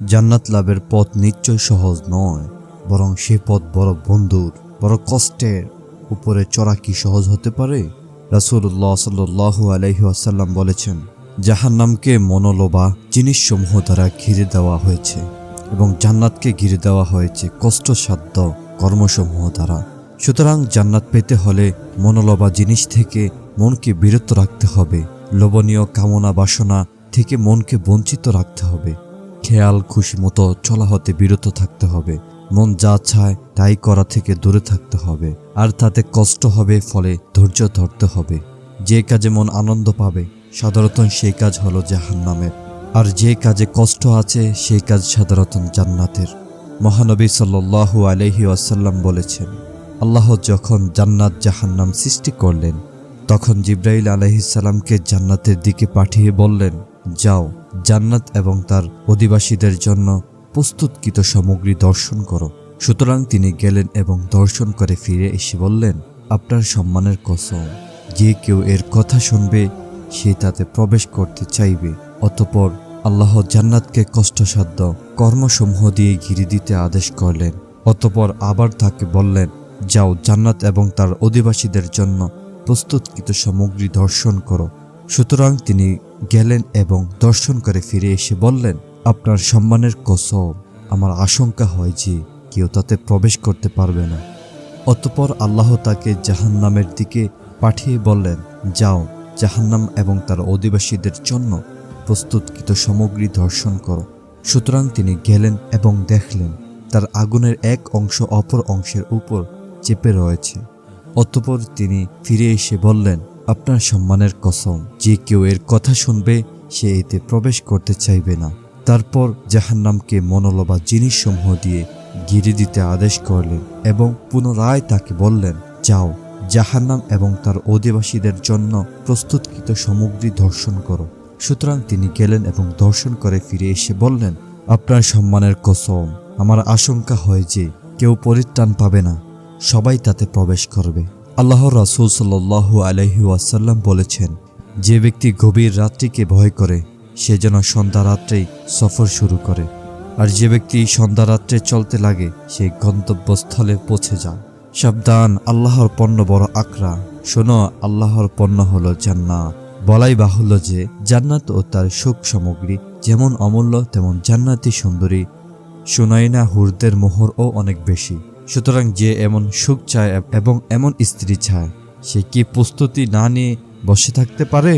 জান্নাত লাভের পথ নিশ্চয় সহজ নয়, বরং সে পথ বড় বন্ধুর, বড় কষ্টের। উপরে চড়া কি সহজ হতে পারে? রাসূলুল্লাহ সাল্লু আলহি আসাল্লাম বলেছেন, জাহান্নামকে মনোলোবা জিনিসসমূহ দ্বারা ঘিরে দেওয়া হয়েছে এবং জান্নাতকে ঘিরে দেওয়া হয়েছে কষ্টসাধ্য কর্মসমূহ দ্বারা। সুতরাং জান্নাত পেতে হলে মনোলবা জিনিস থেকে মনকে বিরত রাখতে হবে, লোভনীয় কামনা বাসনা থেকে মনকে বঞ্চিত রাখতে হবে। খেয়াল, খুশি মতো চলা হতে বিরত থাকতে হবে। মন যা চায় তাই করা থেকে দূরে থাকতে হবে। আর তাতে কষ্ট হবে, ফলে ধৈর্য ধরতে হবে। যে কাজে মন আনন্দ পাবে, সাধারণত সেই কাজ হলো জাহান্নামের। আর যে কাজে কষ্ট আছে, সেই কাজ সাধারণত জান্নাতের। মহানবী সাল্লু আলহি আসাল্লাম বলেছেন, আল্লাহ যখন জান্নাত জাহান্নাম সৃষ্টি করলেন, তখন জিব্রাইল আলহিসাল্লামকে জান্নাতের দিকে পাঠিয়ে বললেন, যাও জান্নাত এবং তার অধিবাসীদের জন্য প্রস্তুতকৃত সামগ্রী দর্শন করো। সুতরাং তিনি গেলেন এবং দর্শন করে ফিরে এসে বললেন, আপনার সম্মানের কসম, যে কেউ এর কথা শুনবে, সে তাতে প্রবেশ করতে চাইবে। অতপর আল্লাহ জান্নাতকে কষ্টসাধ্য কর্মসমূহ দিয়ে ঘিরে দিতে আদেশ করলেন। অতপর আবার তাকে বললেন, যাও জান্নাত এবং তার অধিবাসীদের জন্য প্রস্তুতকৃত সামগ্রী দর্শন করো। সুতরাং তিনি গেলেন এবং দর্শন করে ফিরে এসে বললেন, আপনার সম্মানের কসম, আমার আশঙ্কা হয় যে কেউ তাতে প্রবেশ করতে পারবে না। অতপর আল্লাহ তাকে জাহান্নামের দিকে পাঠিয়ে বললেন, যাও, জাহান্নাম এবং তার অধিবাসীদের জন্য প্রস্তুতকৃত সামগ্রী দর্শন করো। সুতরাং তিনি গেলেন এবং দেখলেন, তার আগুনের এক অংশ অপর অংশের উপর চেপে রয়েছে। অতপর তিনি ফিরে এসে বললেন আপনার সম্মানের কসম, যে কেউ এর কথা শুনবে, সে এতে প্রবেশ করতে চাইবে না। তারপর জাহান্নামকে মনোলবা জিনিসসমূহ দিয়ে ঘিরে দিতে আদেশ করলেন এবং পুনরায় তাকে বললেন, যাও, জাহান্নাম এবং তার অধিবাসীদের জন্য প্রস্তুতকৃত সামগ্রী ধর্ষণ করো। সুতরাং তিনি গেলেন এবং ধর্ষণ করে ফিরে এসে বললেন, আপনার সম্মানের কসম, আমার আশঙ্কা হয় যে কেউ পরিত্রাণ পাবে না। সবাই তাতে প্রবেশ করবে। আল্লাহ রাসুল সাল্লাহ আলহি ওয়াসাল্লাম বলেছেন, যে ব্যক্তি গভীর রাত্রিকে ভয় করে, সে যেন সন্ধ্যা রাত্রেই সফর শুরু করে। আর যে ব্যক্তি সন্ধ্যা রাত্রে চলতে লাগে, সে গন্তব্যস্থলে পৌঁছে যায়। সাবধান, আল্লাহর পণ্য বড় আকরা। শোনো, আল্লাহর পণ্য হলো জান্নাত। বলাই বাহুল্য যে, জান্নাত ও তার সুখ সামগ্রী যেমন অমূল্য, তেমন জান্নাতি সুন্দরী। সুনাইনা হুরদের মোহরও অনেক বেশি। সুতরাং যে এমন সুখ চায় এবং এমন স্ত্রী চায়, সে কি প্রস্তুতি না নিয়ে বসে থাকতে পারে?